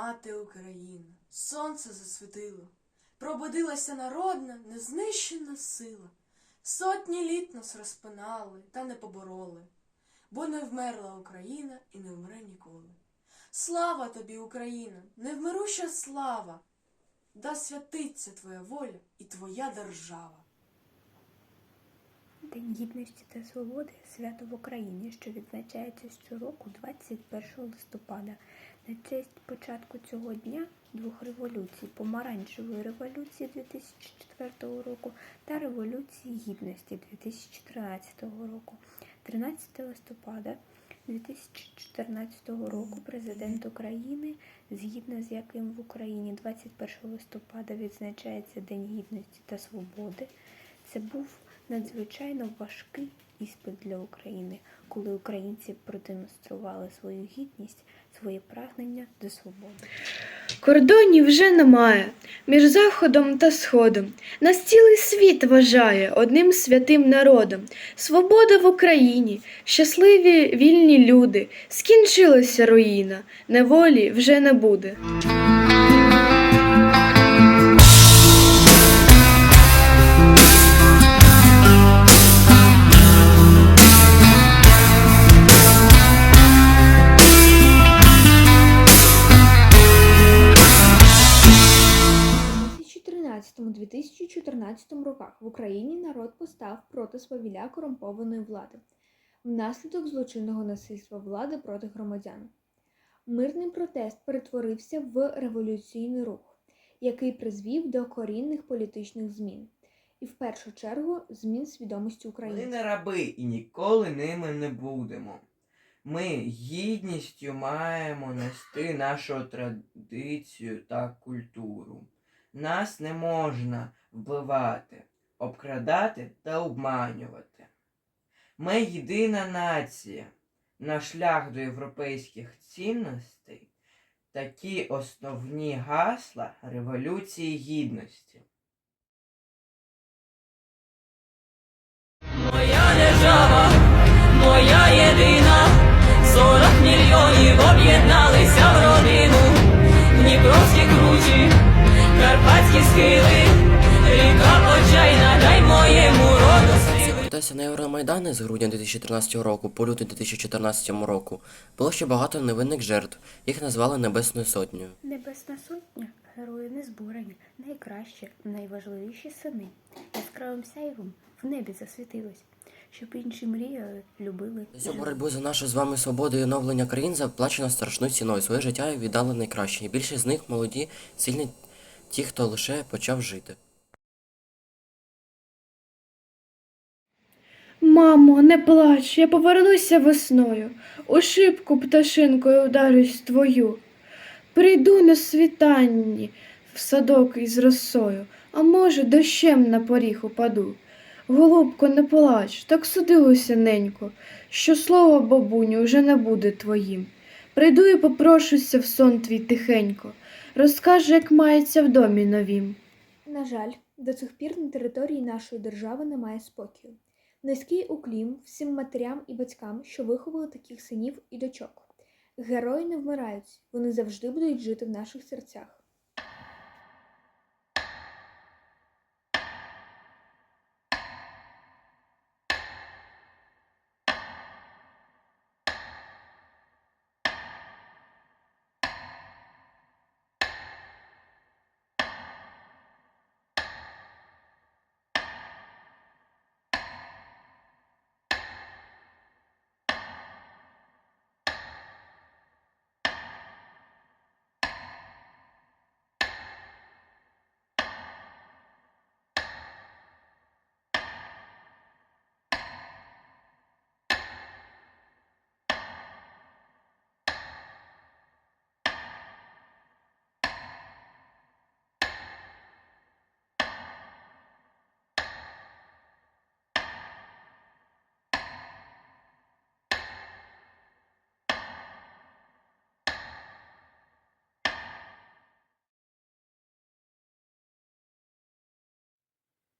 Мати Україна, сонце засвітило, пробудилася народна, незнищена сила. Сотні літ нас розпинали та не побороли, бо не вмерла Україна і не вмре ніколи. Слава тобі, Україна, невмируща слава, да святиться твоя воля і твоя держава. День гідності та свободи свято в Україні, що відзначається щороку 21 листопада. На честь початку цього дня двох революцій помаранчевої революції 2004 року та революції гідності 2013 року. 13 листопада 2014 року президент України, згідно з яким в Україні 21 листопада відзначається День гідності та свободи, це був надзвичайно важкий іспит для України, коли українці продемонстрували свою гідність, своє прагнення до свободи. Кордонів вже немає між заходом та сходом. Нас цілий світ вважає одним святим народом. Свобода в Україні, щасливі вільні люди. Скінчилася руїна, неволі вже не буде. 2013-2014 роках в Україні народ постав проти свавілля корумпованої влади внаслідок злочинного насильства влади проти громадян. Мирний протест перетворився в революційний рух, який призвів до корінних політичних змін, і в першу чергу змін свідомості України. Ми не раби і ніколи ними не будемо. Ми гідністю маємо нести нашу традицію та культуру. Нас не можна вбивати, обкрадати та обманювати. Ми єдина нація. Наш шлях до європейських цінностей такі основні гасла Революції Гідності. Моя держава, моя єдина, сорок мільйонів об'єдналися в родину, Дніпровські кручі, Карпатські схили, сили. На Євромайдани з грудня 2013 року по лютий 2014 року. Було ще багато невинних жертв. Їх назвали Небесною Сотнею. Небесна сотня герої незборені, найкращі, найважливіші сини. Яскравим сяйвом в небі засвітилось, щоб інші мріяли, любили. За цю боротьбу за нашу з вами свободу і оновлення країн заплачено страшною ціною. Своє життя віддали найкраще. І більшість з них молоді, сильні ті, хто лише почав жити. Мамо, не плач, я повернуся весною. У шибку пташинкою вдарюсь твою. Прийду на світанні в садок із росою, а може, дощем на поріг упаду. Голубко, не плач, так судилося ненько, що слово бабуню вже не буде твоїм. Прийду і попрошуся в сон твій тихенько, розкаже, як мається в домі новім. На жаль, до цих пір на території нашої держави немає спокою. Низький уклін всім матерям і батькам, що виховали таких синів і дочок. Герої не вмирають, вони завжди будуть жити в наших серцях.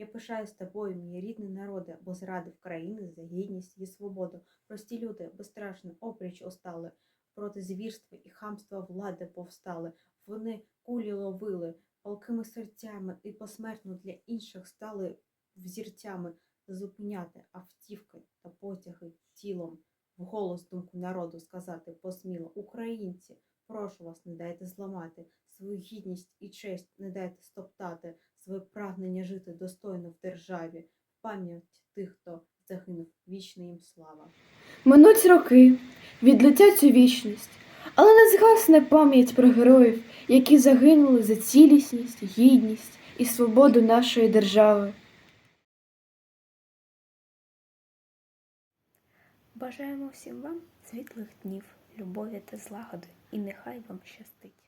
Я пишаюсь тобою, мій рідний народе, бо зрадив країни за гідність і свободу. Прості люди, безстрашно, опріч устали, проти звірства і хамства влади повстали. Вони кулі ловили палкими серцями і посмертно для інших стали взірцями зупиняти автівки та потяги тілом. Вголос думку народу сказати посміло. Українці, прошу вас, не дайте зламати свою гідність і честь, не дайте стоптати своє прагнення жити достойно в державі, в пам'ять тих, хто загинув. Вічна їм слава. Минуть роки, відлетять у вічність, але не згасне пам'ять про героїв, які загинули за цілісність, гідність і свободу нашої держави. Бажаємо всім вам світлих днів, любові та злагоди, і нехай вам щастить.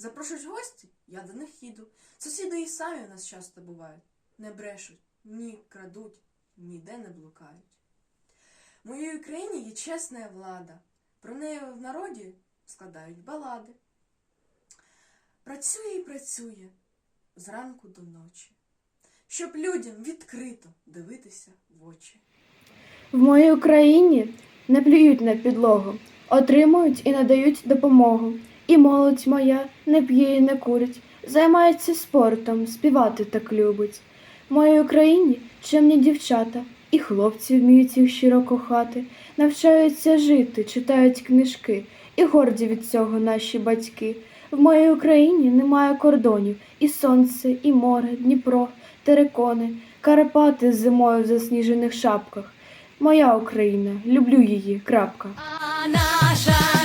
Запрошують гості, я до них їду. Сусіди і самі у нас часто бувають. Не брешуть, ні крадуть, ніде не блукають. В моїй Україні є чесна влада. Про неї в народі складають балади. Працює і працює зранку до ночі, щоб людям відкрито дивитися в очі. В моїй Україні не плюють на підлогу, отримують і надають допомогу. І молодь моя не п'є і не курить, займається спортом, співати так любить. В моїй Україні чемні дівчата, і хлопці вміють їх щиро кохати, навчаються жити, читають книжки, і горді від цього наші батьки. В моїй Україні немає кордонів, і сонце, і море, Дніпро, терекони, Карпати зимою в засніжених шапках. Моя Україна, люблю її, крапка. А наша